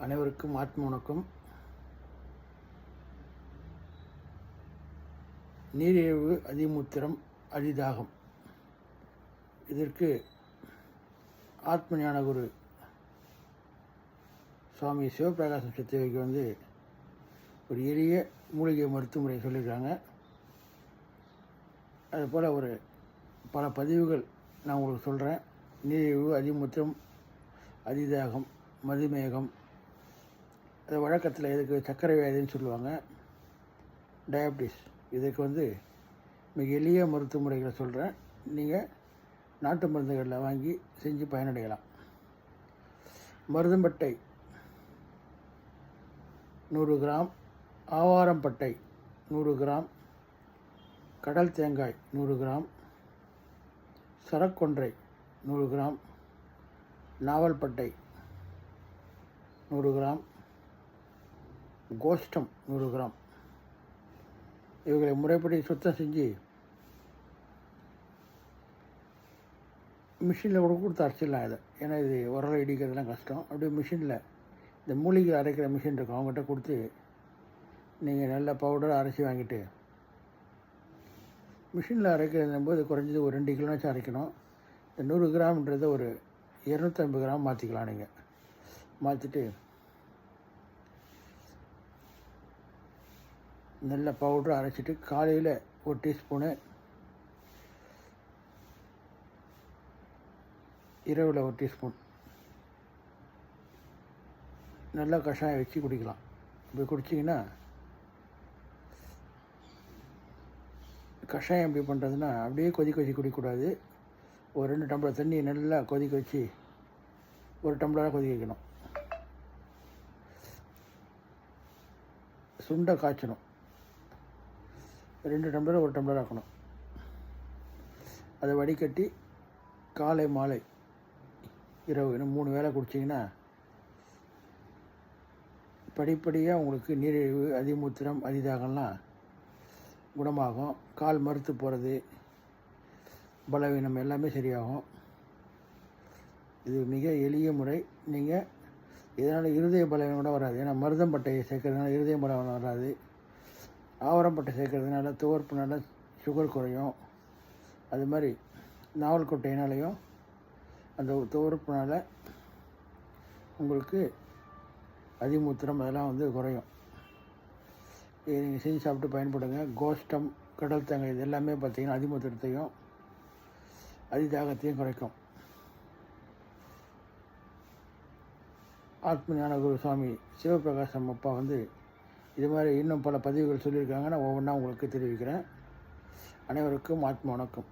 அனைவருக்கும் ஆத்ம வணக்கம் நீரிழிவு அதிமுத்திரம் அதிதாகம் இதற்கு ஆத்ம ஞான குரு சுவாமி சிவபிரகாசம் சத்தியவைக்கு வந்து ஒரு எளிய மூலிகை மருத்துவமுறையை சொல்லியிருக்காங்க. அதுபோல் ஒரு பல பதிவுகள் நான் உங்களுக்கு சொல்கிறேன் நீரிழிவு அதிமுத்திரம் அதிதாகம் மதுமேகம் அது வழக்கத்தில் இதுக்கு சர்க்கரை வியாதின்னு சொல்லுவாங்க. டயபிட்டிஸ். இதுக்கு வந்து மிக எளிய மருத்துவ முறைகளை சொல்கிறேன் நீங்கள் நாட்டு மருந்துகளில் வாங்கி செஞ்சு பயனடையலாம். மருதம்பட்டை. நூறு கிராம். ஆவாரம்பட்டை. நூறு கிராம். கடல் தேங்காய். நூறு கிராம். சரக்கொன்றை. நூறு கிராம். நாவல்பட்டை நூறு கிராம். கோஷ்டம் நூறு கிராம். இவங்களை முறைப்படி சுத்தம் செஞ்சு மிஷினில் கூட கொடுத்து அரைச்சிடலாம் இதை. ஏன்னா இது உரலை இடிக்கிறதுலாம் கஷ்டம். அப்படியே மிஷினில் இந்த மூலிகை அரைக்கிற மிஷின் இருக்கும். அவங்ககிட்ட கொடுத்து நீங்கள் நல்ல பவுடர் அரைச்சி வாங்கிட்டு மிஷினில் அரைக்கிறது போது குறைஞ்சது ஒரு ரெண்டு கிலோனாச்சும் அரைக்கணும். இந்த நூறு கிராம்ன்றதை ஒரு இரநூத்தம்பது கிராம் மாற்றிக்கலாம் நீங்கள் மாற்றிட்டு நல்ல பவுட்ரு அரைச்சிட்டு காலையில் ஒரு டீஸ்பூனு இரவில் ஒரு டீஸ்பூன் நல்லா கஷாயம் வச்சு குடிக்கலாம். இப்படி குடிச்சிங்கன்னா கஷாயம் எப்படி பண்ணுறதுன்னா அப்படியே கொதிக்க வச்சு குடிக்கக்கூடாது. ஒரு ரெண்டு டம்ளர் தண்ணி நல்லா கொதிக்க வச்சு ஒரு டம்ளராக கொதிக்க வைக்கணும். சுண்டை காய்ச்சணும். ரெண்டு டம்ளர் ஒரு டம்ளர் ஆக்கணும். அதை வடிகட்டி காலை மாலை இரவு இன்னும் மூணு வேளை குடிச்சிங்கன்னா படிப்படியாக உங்களுக்கு நீரிழிவு அதிமூத்திரம் அதிதாகம்லாம் குணமாகும். கால் மறுத்து போகிறது பலவீனம் எல்லாமே சரியாகும். இது மிக எளிய முறை. நீங்கள் இதனால் இருதய பலவீனம் கூட வராது. ஏன்னா மருதம்பட்டையை சேர்க்கறதுனால இருதய பலவீனம் வராது. ஆவரம்பட்டை சேர்க்கறதுனால துவர்ப்புனால சுகர் குறையும். அது மாதிரி நாவல் கொட்டையினாலையும் அந்த துவர்ப்புனால உங்களுக்கு அதிமூத்திரம் அதெல்லாம் வந்து குறையும். இதை நீங்கள் செஞ்சு சாப்பிட்டு பயன்படுங்க. கோஷ்டம் கடல் தேங்காய் இது எல்லாமே பார்த்தீங்கன்னா அதிமூத்திரத்தையும் அதிதாகத்தையும் குறைக்கும். ஆத்ம ஞானகுரு சுவாமி சிவபிரகாசம் அப்பா வந்து இது மாதிரி இன்னும் பல பதிவுகள் சொல்லியிருக்காங்க நான் ஒவ்வொன்றா உங்களுக்கு தெரிவிக்கிறேன். அனைவருக்கும் ஆத்ம வணக்கம்.